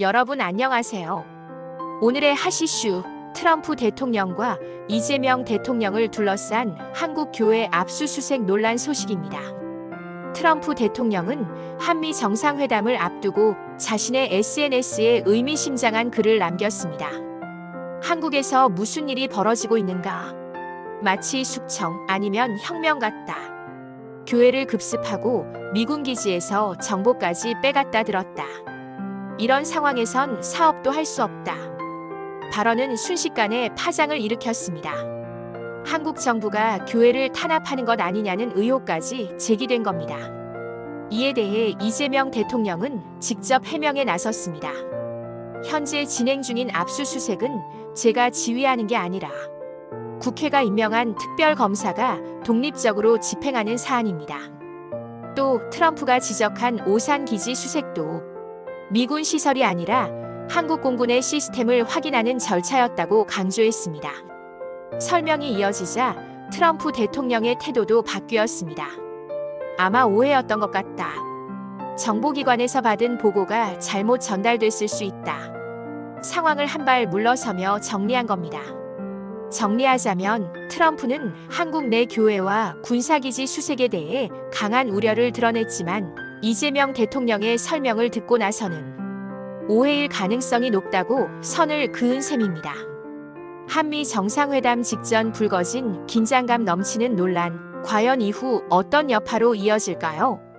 여러분 안녕하세요. 오늘의 하시슈 트럼프 대통령과 이재명 대통령을 둘러싼 한국 교회 압수수색 논란 소식입니다. 트럼프 대통령은 한미 정상회담을 앞두고 자신의 SNS에 의미심장한 글을 남겼습니다. 한국에서 무슨 일이 벌어지고 있는가? 마치 숙청 아니면 혁명 같다. 교회를 급습하고 미군 기지에서 정보까지 빼갔다 들었다. 이런 상황에선 사업도 할 수 없다. 발언은 순식간에 파장을 일으켰습니다. 한국 정부가 교회를 탄압하는 것 아니냐는 의혹까지 제기된 겁니다. 이에 대해 이재명 대통령은 직접 해명에 나섰습니다. 현재 진행 중인 압수수색은 제가 지휘하는 게 아니라 국회가 임명한 특별검사가 독립적으로 집행하는 사안입니다. 또 트럼프가 지적한 오산 기지 수색도 미군 시설이 아니라 한국 공군의 시스템을 확인하는 절차였다고 강조했습니다. 설명이 이어지자 트럼프 대통령의 태도도 바뀌었습니다. 아마 오해였던 것 같다. 정보기관에서 받은 보고가 잘못 전달됐을 수 있다. 상황을 한 발 물러서며 정리한 겁니다. 정리하자면 트럼프는 한국 내 교회와 군사기지 수색에 대해 강한 우려를 드러냈지만 이재명 대통령의 설명을 듣고 나서는 오해일 가능성이 높다고 선을 그은 셈입니다. 한미 정상회담 직전 불거진 긴장감 넘치는 논란, 과연 이후 어떤 여파로 이어질까요?